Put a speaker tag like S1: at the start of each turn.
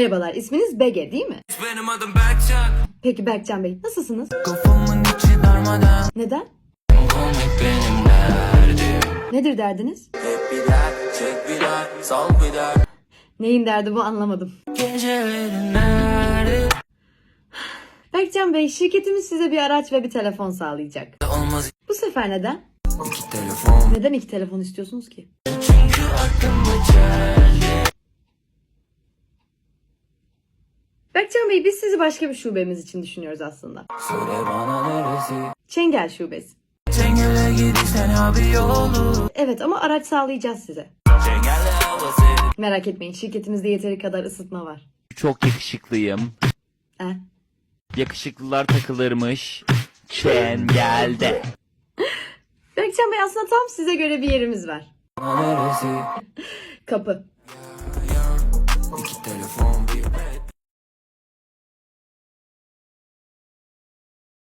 S1: Merhabalar, isminiz Bege değil mi?
S2: Benim adım Berkcan
S1: Peki Berkcan Bey, nasılsınız?
S2: Kafamın içi darmadan
S1: Neden?
S2: Komik benim derdim
S1: Nedir derdiniz?
S2: Hep bir dert çek bir dert sal bir dert
S1: Neyin derdi bu anlamadım.
S2: Gecelerin nerede
S1: Berkcan Bey, şirketimiz size bir araç ve bir telefon sağlayacak.
S2: Olmaz
S1: Bu sefer neden?
S2: iki telefon
S1: Neden iki telefon istiyorsunuz ki?
S2: Çünkü
S1: Berkcan Bey, biz sizi başka bir şubemiz için düşünüyoruz aslında.
S2: Söyle bana neresi
S1: Çengel Şubesi.
S2: Çengele gidişten abi yolu
S1: Evet ama araç sağlayacağız size.
S2: Çengelle havası
S1: Merak etmeyin, şirketimizde yeteri kadar ısıtma var.
S3: Çok yakışıklıyım.
S1: Eh.
S3: Yakışıklılar takılırmış. Çengelde.
S1: Berkcan Bey aslında tam size göre bir yerimiz var.
S2: Bana neresi
S1: Kapı.